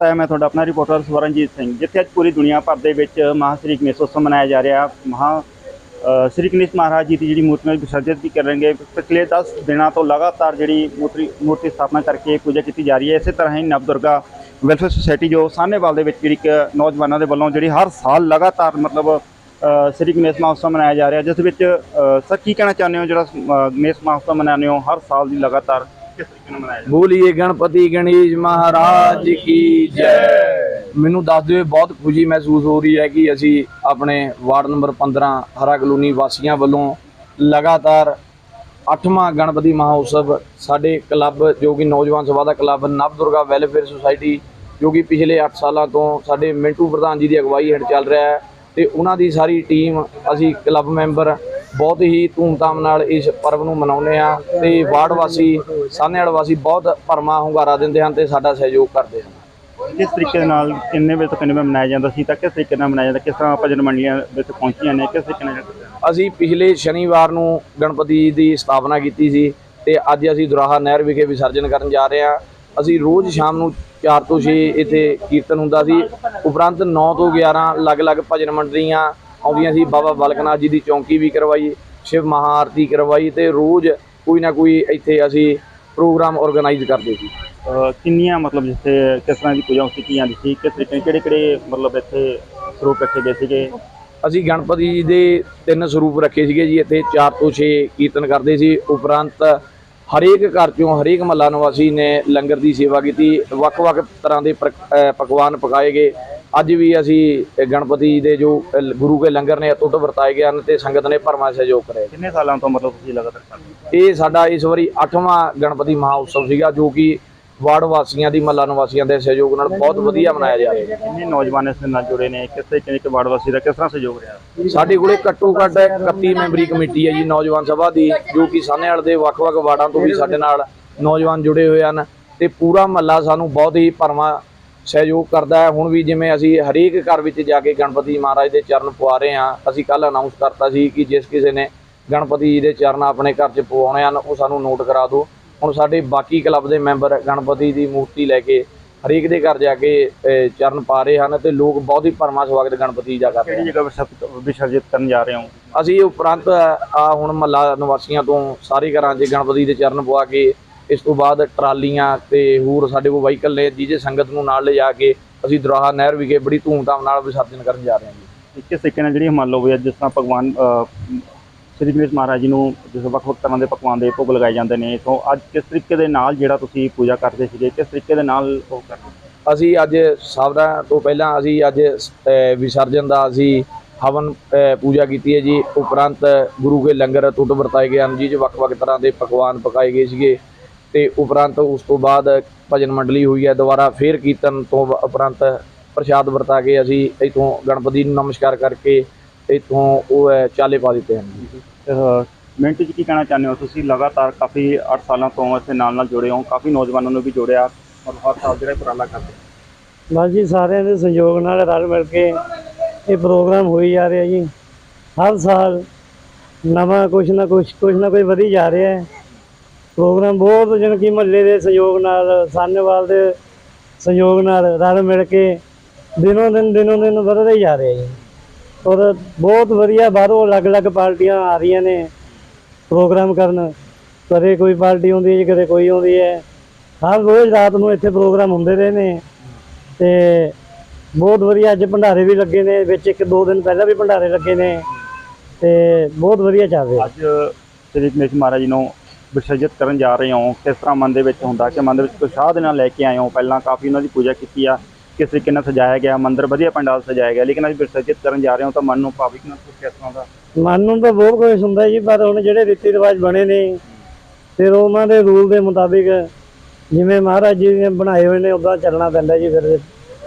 ਹੈ। ਮੈਂ ਤੁਹਾਡਾ ਆਪਣਾ ਰਿਪੋਰਟਰ ਸਵਰਨਜੀਤ ਸਿੰਘ। ਜਿੱਥੇ ਅੱਜ ਪੂਰੀ ਦੁਨੀਆ ਭਰ ਦੇ ਵਿੱਚ ਮਹਾਸ੍ਰੀ ਗਣੇਸ਼ ਉਤਸਵ ਮਨਾਇਆ ਜਾ ਰਿਹਾ, ਮਹਾ ਸ੍ਰੀ ਗਣੇਸ਼ ਮਹਾਰਾਜ ਜੀ ਦੀ ਜਿਹੜੀ ਮੂਰਤੀ ਨੂੰ ਵਿਸਰਜਿਤ ਵੀ ਕਰਨਗੇ। ਪਿਛਲੇ 10 ਦਿਨਾਂ ਤੋਂ ਲਗਾਤਾਰ ਜਿਹੜੀ ਮੂਰਤੀ ਮੂਰਤੀ ਸਥਾਪਨਾ ਕਰਕੇ ਪੂਜਾ ਕੀਤੀ ਜਾ ਰਹੀ ਹੈ। ਇਸੇ ਤਰ੍ਹਾਂ ਹੀ ਨਵਦੁਰਗਾ ਵੈਲਫੇਅਰ ਸੁਸਾਇਟੀ ਜੋ ਸਾਹਨੇਵਾਲ ਦੇ ਵਿੱਚ ਜਿਹੜੀ ਇੱਕ ਨੌਜਵਾਨਾਂ ਦੇ ਵੱਲੋਂ ਜਿਹੜੀ ਹਰ ਸਾਲ ਲਗਾਤਾਰ ਮਤਲਬ ਸ੍ਰੀ ਗਣੇਸ਼ ਮਹੋਤਸਵ ਮਨਾਇਆ ਜਾ ਰਿਹਾ, ਜਿਸ ਵਿੱਚ ਸਰ ਕੀ ਕਹਿਣਾ ਚਾਹੁੰਦੇ ਹੋ? ਜਿਹੜਾ ਗਣੇਸ਼ ਮਹੋਤਸਵ ਮਨਾਉਂਦੇ ਹੋ, ਹਰ ਸਾਲ ਦੀ ਲਗਾਤਾਰ ਕਿਸ ਤਰੀਕੇ ਨਾਲ ਮਨਾਇਆ ਜਾ ਬੋਲੀਏ ਗਣਪਤੀ ਗਣੇਸ਼ ਮਹਾਰਾਜ ਕੀ ਜੈ। ਮੈਨੂੰ ਦੱਸਦੇ ਹੋਏ ਬਹੁਤ ਖੁਸ਼ੀ ਮਹਿਸੂਸ ਹੋ ਰਹੀ ਹੈ ਕਿ ਅਸੀਂ ਆਪਣੇ ਵਾਰਡ ਨੰਬਰ 15 ਹਰਾ ਕਲੋਨੀ ਵਾਸੀਆਂ ਵੱਲੋਂ ਲਗਾਤਾਰ 8ਵਾਂ ਗਣਪਤੀ ਮਹਾਉਤਸਵ ਸਾਡੇ ਕਲੱਬ ਜੋ ਕਿ ਨੌਜਵਾਨ ਸਭਾ ਦਾ ਕਲੱਬ ਨਵਦੁਰਗਾ ਵੈਲਫੇਅਰ ਸੁਸਾਇਟੀ ਜੋ ਕਿ ਪਿਛਲੇ 8 ਸਾਲਾਂ ਤੋਂ ਸਾਡੇ ਮਿੰਟੂ ਪ੍ਰਧਾਨ ਜੀ ਦੀ ਅਗਵਾਈ ਹੇਠ ਚੱਲ ਰਿਹਾ ਹੈ ਤੇ ਉਹਨਾਂ ਦੀ ਸਾਰੀ ਟੀਮ ਅਸੀਂ ਕਲੱਬ ਮੈਂਬਰ ਬਹੁਤ ਹੀ ਧੂਮਧਾਮ ਨਾਲ ਇਸ ਪਰਵ ਨੂੰ ਮਨਾਉਂਦੇ ਆ ਤੇ ਵਾਰਡ ਵਾਸੀ ਸਾਹਨੇਵਾਲ ਵਾਸੀ ਬਹੁਤ ਭਰਮਾ ਹੁੰਗਾਰਾ ਦਿੰਦੇ ਹਨ ਤੇ ਸਾਡਾ ਸਹਿਯੋਗ ਕਰਦੇ ਹਨ। ਕਿਸ ਤਰੀਕੇ ਨਾਲ ਕਿੰਨੇ ਵਜੇ ਤੱਕ ਕਿੰਨੇ ਵਜੇ ਮਨਾਇਆ ਜਾਂਦਾ ਸੀ ਤਾਂ ਕਿਸ ਤਰੀਕੇ ਨਾਲ ਮਨਾਇਆ ਜਾਂਦਾ ਕਿਸ ਤਰ੍ਹਾਂ ਭਜਨ ਮੰਡੀਆਂ ਵਿੱਚ ਪਹੁੰਚੀਆਂ ਨੇ ਕਿਸ ਤਰੀਕੇ ਨਾਲ ਅਸੀਂ ਪਿਛਲੇ ਸ਼ਨੀਵਾਰ ਨੂੰ ਗਣਪਤੀ ਦੀ ਸਥਾਪਨਾ ਕੀਤੀ ਸੀ ਤੇ ਅੱਜ ਅਸੀਂ ਦੁਰਾਹਾ ਨਹਿਰ ਵਿਖੇ ਵਿਸਰਜਨ ਕਰਨ ਜਾ ਰਹੇ ਹਾਂ। ਅਸੀਂ ਰੋਜ਼ ਸ਼ਾਮ ਨੂੰ 4 ਤੋਂ 6 ਇੱਥੇ ਕੀਰਤਨ ਹੁੰਦਾ ਸੀ। ਉਪਰੰਤ 9 ਤੋਂ 11 ਅਲੱਗ-ਅਲੱਗ ਭਜਨ ਮੰਡਲੀਆਂ ਆਉਂਦੀਆਂ ਸੀ ਬਾਬਾ ਬਲਕਨਾਥ ਜੀ ਦੀ ਚੌਂਕੀ ਵੀ ਕਰਵਾਈ ਸ਼ਿਵ ਮਹਾਆਰਤੀ ਕਰਵਾਈ ਤੇ ਰੋਜ਼ ਕੋਈ ਨਾ ਕੋਈ ਇੱਥੇ ਅਸੀਂ ਪ੍ਰੋਗਰਾਮ ਆਰਗੇਨਾਈਜ਼ ਕਰਦੇ ਸੀ। ਕਿੰਨੀਆਂ ਮਤਲਬ ਜਿੱਥੇ ਕਿਸ ਤਰ੍ਹਾਂ ਦੀ ਪੂਜਾ ਕੀਤੀ ਜਾਂਦੀ ਸੀ ਕਿਸ ਤਰੀਕੇ ਕਿਹੜੇ ਕਿਹੜੇ ਮਤਲਬ ਇੱਥੇ ਸਰੂਪ ਰੱਖੇ ਗਏ ਸੀਗੇ? ਅਸੀਂ ਗਣਪਤੀ ਜੀ ਦੇ ਤਿੰਨ ਸਰੂਪ ਰੱਖੇ ਸੀਗੇ ਜੀ ਇੱਥੇ 4 ਤੋਂ 6 ਕੀਰਤਨ ਕਰਦੇ ਸੀ ਉਪਰੰਤ ਹਰੇਕ ਘਰ ਚੋਂ ਹਰੇਕ ਮਹੱਲਾ ਨਿਵਾਸੀ ਨੇ ਲੰਗਰ ਦੀ ਸੇਵਾ ਕੀਤੀ। ਵੱਖ-ਵੱਖ ਤਰ੍ਹਾਂ ਦੇ ਪਕਵਾਨ ਪਕਾਏ ਗਏ। ਅੱਜ ਵੀ ਅਸੀਂ ਗਣਪਤੀ ਦੇ ਜੋ ਗੁਰੂ ਕੇ ਲੰਗਰ ਨੇ ਅਟੁੱਟ ਵਰਤਾਏ ਗਏ ਹਨ ਤੇ ਸੰਗਤ ਨੇ ਭਰਮਾ ਸਹਿਯੋਗ ਕਰਿਆ ਕਿੰਨੇ ਸਾਲਾਂ ਤੋਂ ਮਤਲਬ ਤੁਸੀਂ ਲਗਾਤਾਰ ਇਹ ਸਾਡਾ ਇਸ ਵਾਰੀ 8ਵਾਂ ਗਣਪਤੀ ਮਹਾਉਤਸਵ ਸੀਗਾ ਜੋ ਕਿ ਵਾਰਡ ਵਾਸੀਆਂ ਦੀ ਮਹੱਲਾ ਨਿਵਾਸੀਆਂ ਦੇ ਸਹਿਯੋਗ ਨਾਲ ਬਹੁਤ ਵਧੀਆ ਮਨਾਇਆ ਜਾ ਰਿਹਾ। ਹੈ ਕਿੰਨੇ ਨੌਜਵਾਨ ਇਸ ਦੇ ਨਾਲ ਜੁੜੇ ਨੇ? ਕਿਸ ਤਰੀਕੇ ਦੇ ਵਾਰਡ ਵਾਸੀ ਦਾ ਕਿਸ ਤਰ੍ਹਾਂ ਸਹਿਯੋਗ ਰਿਹਾ? ਸਾਡੇ ਕੋਲੇ ਘੱਟੋ ਘੱਟ 31 ਮੈਂਬਰੀ ਕਮੇਟੀ ਹੈ ਜੀ ਨੌਜਵਾਨ ਸਭਾ ਦੀ ਜੋ ਕਿ ਸਾਹਨੇਵਾਲ ਦੇ ਵੱਖ-ਵੱਖ ਵਾਰਡਾਂ ਤੋਂ ਵੀ ਸਾਡੇ ਨਾਲ ਨੌਜਵਾਨ ਜੁੜੇ ਹੋਏ ਹਨ ਤੇ ਪੂਰਾ ਮਹੱਲਾ ਸਾਨੂੰ ਬਹੁਤ ਹੀ ਭਰਵਾਂ ਸਹਿਯੋਗ ਕਰਦਾ ਹੈ। ਹੁਣ ਵੀ ਜਿਵੇਂ ਅਸੀਂ ਹਰੇਕ ਘਰ ਵਿੱਚ ਜਾ ਕੇ ਗਣਪਤੀ ਮਹਾਰਾਜ ਦੇ ਚਰਨ ਪਵਾ ਰਹੇ ਹਾਂ ਅਸੀਂ ਕੱਲ ਅਨਾਉਂਸ ਕਰਤਾ ਸੀ ਕਿ ਜਿਸ ਕਿਸੇ ਨੇ ਗਣਪਤੀ ਜੀ ਦੇ ਚਰਨ ਆਪਣੇ ਘਰ 'ਚ ਪਵਾਉਣੇ ਹਨ ਉਹ ਸਾਨੂੰ ਨੋਟ ਕਰਾ ਦਿਓ। ਹੁਣ ਸਾਡੇ ਬਾਕੀ ਕਲੱਬ ਦੇ ਮੈਂਬਰ ਗਣਪਤੀ ਦੀ ਮੂਰਤੀ ਲੈ ਕੇ ਹਰੇਕ ਦੇ ਘਰ ਜਾ ਕੇ ਚਰਨ ਪਾ ਰਹੇ ਹਨ ਤੇ ਲੋਕ ਬਹੁਤ ਹੀ ਭਰਵਾਂ ਸਵਾਗਤ ਗਣਪਤੀ ਜੀ ਦਾ ਕਰ ਰਹੇ ਹਨ। ਕਿਹੜੀ ਜਗ੍ਹਾ ਵਿਸਰਜਿਤ- ਕਰਨ ਜਾ ਰਹੇ ਹੋ? ਅਸੀਂ ਉਪਰੰਤ ਆ ਹੁਣ ਮਹੱਲਾ ਨਿਵਾਸੀਆਂ ਤੋਂ ਸਾਰੇ ਘਰਾਂ 'ਚ ਗਣਪਤੀ ਦੇ ਚਰਨ ਪਵਾ ਕੇ ਇਸ ਤੋਂ ਬਾਅਦ ਟਰਾਲੀਆਂ ਤੇ ਹੋਰ ਸਾਡੇ ਕੋਲ ਵਹੀਕਲ ਨੇ ਜਿਹਦੇ ਸੰਗਤ ਨੂੰ ਨਾਲ ਲਿਜਾ ਕੇ ਅਸੀਂ ਦੁਰਾਹਾ ਨਹਿਰ ਵਿਖੇ ਬੜੀ ਧੂਮਧਾਮ ਨਾਲ ਵਿਸਰਜਨ ਕਰਨ ਜਾ ਰਹੇ ਹਾਂ ਜੀ। ਤੇ ਕਿਸ ਤਰੀਕੇ ਨਾਲ ਜਿਹੜੀ ਮੰਨ ਲਓ ਵੀ ਅੱਜ ਜਿਸ ਤਰ੍ਹਾਂ ਭਗਵਾਨ ਸ੍ਰੀ ਗਣੇਸ਼ ਮਹਾਰਾਜ ਜੀ ਨੂੰ ਜਿਸ ਵੱਖ-ਵੱਖ ਤਰ੍ਹਾਂ ਦੇ ਪਕਵਾਨ ਦੇ ਭੋਗ ਲਗਾਏ ਜਾਂਦੇ ਨੇ ਤੋਂ ਅੱਜ ਕਿਸ ਤਰੀਕੇ ਦੇ ਨਾਲ ਜਿਹੜਾ ਤੁਸੀਂ ਪੂਜਾ ਕਰਦੇ ਸੀਗੇ, ਕਿਸ ਤਰੀਕੇ ਦੇ ਨਾਲ ਉਹ ਕਰਦੇ ਅਸੀਂ ਅੱਜ ਸਭਦਾ ਤੋਂ ਪਹਿਲਾਂ ਅਸੀਂ ਅੱਜ ਵਿਸਰਜਨ ਦਾ ਅਸੀਂ ਹਵਨ ਪੂਜਾ ਕੀਤੀ ਹੈ ਜੀ। ਉਪਰੰਤ ਗੁਰੂ ਕੇ ਲੰਗਰ ਟੁੱਟ ਵਰਤਾਏ ਗਏ ਹਨ ਜੀ 'ਚ ਵੱਖ-ਵੱਖ ਤਰ੍ਹਾਂ ਦੇ ਪਕਵਾਨ ਪਕਾਏ ਗਏ ਸੀਗੇ। ਤੇ ਉਪਰੰਤ ਉਸ ਤੋਂ ਬਾਅਦ ਭਜਨ ਮੰਡਲੀ ਹੋਈ ਹੈ, ਦੁਬਾਰਾ ਫੇਰ ਕੀਰਤਨ ਤੋਂ ਉਪਰੰਤ ਪ੍ਰਸ਼ਾਦ ਵਰਤਾ ਕੇ ਅਸੀਂ ਇਥੋਂ ਗਣਪਤੀ ਨੂੰ ਨਮਸਕਾਰ ਕਰਕੇ ਇਥੋਂ ਉਹ ਅਹ, ਚਾਲੇ ਪਾ ਦਿੱਤੇ ਹਨ। ਮਿੰਟ 'ਚ ਕੀ ਕਹਿਣਾ ਚਾਹੁੰਦੇ ਹੋ ਤੁਸੀਂ? ਲਗਾਤਾਰ ਕਾਫੀ 8 ਸਾਲਾਂ ਤੋਂ ਇੱਥੇ ਨਾਲ ਨਾਲ ਜੁੜੇ ਹੋ ਕਾਫੀ ਨੌਜਵਾਨਾਂ ਨੂੰ ਵੀ ਜੋੜਿਆ ਔਰ ਹਰ ਸਾਲ ਜਿਹੜਾ ਉਪਰਾਲਾ ਕਰਦੇ ਬਸ ਜੀ ਸਾਰਿਆਂ ਦੇ ਸਹਿਯੋਗ ਨਾਲ ਰਲ ਮਿਲ ਕੇ ਇਹ ਪ੍ਰੋਗਰਾਮ ਹੋਈ ਜਾ ਰਿਹਾ ਜੀ। ਹਰ ਸਾਲ ਨਵਾਂ ਕੁਛ ਨਾ ਕੁਛ ਕੁਛ ਨਾ ਕੁਛ ਵਧੀ ਜਾ ਰਿਹਾ ਹੈ। ਪ੍ਰੋਗਰਾਮ ਬਹੁਤ ਜਨ ਕੀ ਮਹੱਲੇ ਦੇ ਸਹਿਯੋਗ ਨਾਲ ਸਾਨੇਵਾਲ ਦੇ ਸਹਿਯੋਗ ਨਾਲ ਰਲ ਮਿਲ ਕੇ ਦਿਨੋਂ ਦਿਨ ਦਿਨੋਂ ਦਿਨ ਵਧਦਾ ਹੀ ਜਾ ਰਿਹਾ ਜੀ। ਔਰ ਬਹੁਤ ਵਧੀਆ, ਬਾਹਰੋਂ ਅਲੱਗ-ਅਲੱਗ ਪਾਰਟੀਆਂ ਆ ਰਹੀਆਂ ਨੇ ਪ੍ਰੋਗਰਾਮ ਕਰਨ। ਕਦੇ ਕੋਈ ਪਾਰਟੀ ਆਉਂਦੀ ਹੈ ਜੀ, ਕਦੇ ਕੋਈ ਆਉਂਦੀ ਹੈ। ਹਰ ਰੋਜ਼ ਰਾਤ ਨੂੰ ਇੱਥੇ ਪ੍ਰੋਗਰਾਮ ਹੁੰਦੇ ਰਹੇ ਨੇ ਤੇ ਬਹੁਤ ਵਧੀਆ ਅੱਜ ਭੰਡਾਰੇ ਵੀ ਲੱਗੇ ਨੇ, ਵਿੱਚ ਇੱਕ ਦੋ ਦਿਨ ਪਹਿਲਾਂ ਵੀ ਭੰਡਾਰੇ ਲੱਗੇ ਨੇ ਤੇ ਬਹੁਤ ਵਧੀਆ ਚੱਲ ਰਿਹਾ। ਅੱਜ ਸ੍ਰੀ ਗਣੇਸ਼ ਮਹਾਰਾਜ ਜੀ ਨੂੰ ਵਿਸਰਜਿਤ ਕਰਨ ਜਾ ਰਹੇ ਹੋ। ਕਿਸ ਤਰ੍ਹਾਂ ਮਨ ਦੇ ਵਿੱਚ ਹੁੰਦਾ ਕਿ ਮਨ ਦੇ ਵਿੱਚ ਉਤਸ਼ਾਹ ਦੇ ਨਾਲ ਲੈ ਕੇ ਆਏ ਹੋ? ਪਹਿਲਾਂ ਕਾਫੀ ਉਹਨਾਂ ਦੀ ਪੂਜਾ ਕੀਤੀ ਆ ਕਿਸ ਤਰੀਕੇ ਨਾਲ ਸਜਾਇਆ ਗਿਆ ਮੰਦਿਰ ਵਧੀਆ ਪੰਡਾਲ ਸਜਾਇਆ ਗਿਆ ਲੇਕਿਨ ਅੱਜ ਵਿਸਰਜਿਤ ਕਰਨ ਜਾ ਰਹੇ ਹੋ ਤਾਂ ਮਨ ਨੂੰ ਭਾਵਿਕ ਨਾ ਕਿਸ ਤਰ੍ਹਾਂ ਦਾ? ਮਨ ਨੂੰ ਤਾਂ ਬਹੁਤ ਕੁਝ ਹੁੰਦਾ ਜੀ ਪਰ ਹੁਣ ਜਿਹੜੇ ਰੀਤੀ ਰਿਵਾਜ ਬਣੇ ਨੇ ਫਿਰ ਉਹਨਾਂ ਦੇ ਰੂਲ ਦੇ ਮੁਤਾਬਿਕ ਜਿਵੇਂ ਮਹਾਰਾਜ ਜੀ ਨੇ ਬਣਾਏ ਹੋਏ ਨੇ ਉਦਾਂ ਚੱਲਣਾ ਪੈਂਦਾ ਜੀ ਫਿਰ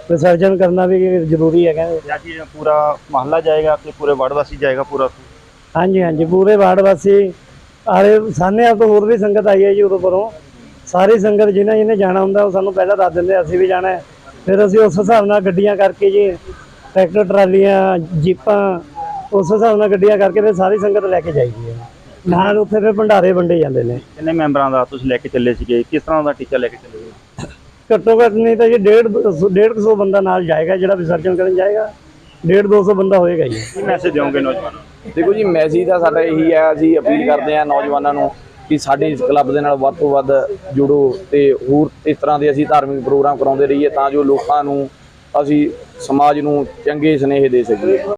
ਵਿਸਰਜਨ ਕਰਨਾ ਵੀ ਜ਼ਰੂਰੀ ਹੈ ਕਹਿੰਦੇ। ਇਹ ਪੂਰਾ ਮਹੱਲਾ ਜਾਏਗਾ ਤੇ ਪੂਰੇ ਵਾਰਡ ਵਾਸੀ ਜਾਏਗਾ ਪੂਰਾ? ਹਾਂਜੀ ਹਾਂਜੀ ਪੂਰੇ ਵਾਰਡ ਵਾਸੀ ਆਲੇ ਸਾਹਨੇਵਾਲ ਤੋਂ ਹੋਰ ਵੀ ਸੰਗਤ ਆਈ ਹੈ ਜੀ ਉਦੋਂ ਪਰੋਂ। ਸਾਰੀ ਸੰਗਤ ਜਿਹਨੇ ਜਿਹਨੇ ਜਾਣਾ ਹੁੰਦਾ ਉਹ ਸਾਨੂੰ ਪਹਿਲਾਂ ਦੱਸ ਦਿੰਦੇ ਅਸੀਂ ਵੀ ਜਾਣਾ ਹੈ। ਫਿਰ ਅਸੀਂ ਉਸ ਹਿਸਾਬ ਨਾਲ ਗੱਡੀਆਂ ਕਰਕੇ ਜੀ ਟਰੈਕਟਰ ਟਰਾਲੀਆਂ ਜੀਪਾਂ ਉਸ ਹਿਸਾਬ ਨਾਲ ਗੱਡੀਆਂ ਕਰਕੇ ਫਿਰ ਸਾਰੀ ਸੰਗਤ ਲੈ ਕੇ ਜਾਈਦੀ ਹੈ। ਨਾਲ ਉੱਥੇ ਫਿਰ ਭੰਡਾਰੇ ਵੰਡੇ ਜਾਂਦੇ ਨੇ। ਕਿੰਨੇ ਮੈਂਬਰਾਂ ਦਾ ਤੁਸੀਂ ਲੈ ਕੇ ਚੱਲੇ ਸੀਗੇ? ਕਿਸ ਤਰ੍ਹਾਂ ਦਾ ਟੀਚਾ ਲੈ ਕੇ ਚੱਲੇ ਘੱਟੋ ਘੱਟ ਨਹੀਂ ਤਾਂ ਜੀ 1.5 150 ਬੰਦਾ ਨਾਲ ਜਾਏਗਾ ਜਿਹੜਾ ਵਿਸਰਜਨ ਕਰਨ ਜਾਏਗਾ। 1.5 200 ਬੰਦਾ ਹੋਏਗਾ ਜੀ। ਕੀ ਮੈਸੇਜ ਦਿਓਗੇ ਨੌਜਵਾਨਾਂ ਨੂੰ? ਦੇਖੋ ਜੀ ਮੈਸੇਜ ਤਾਂ ਸਾਡਾ ਇਹੀ ਹੈ ਅਸੀਂ ਅਪੀਲ ਕਰਦੇ ਹਾਂ ਨੌਜਵਾਨਾਂ ਨੂੰ ਕਿ ਸਾਡੇ ਇਸ ਕਲੱਬ ਦੇ ਨਾਲ ਵੱਧ ਤੋਂ ਵੱਧ ਜੁੜੋ ਤੇ ਹੋਰ ਇਸ ਤਰ੍ਹਾਂ ਦੇ ਅਸੀਂ ਧਾਰਮਿਕ ਪ੍ਰੋਗਰਾਮ ਕਰਾਉਂਦੇ ਰਹੀਏ ਤਾਂ ਜੋ ਲੋਕਾਂ ਨੂੰ, ਅਸੀਂ ਸਮਾਜ ਨੂੰ ਚੰਗੇ ਸੁਨੇਹੇ ਦੇ ਸਕੀਏ।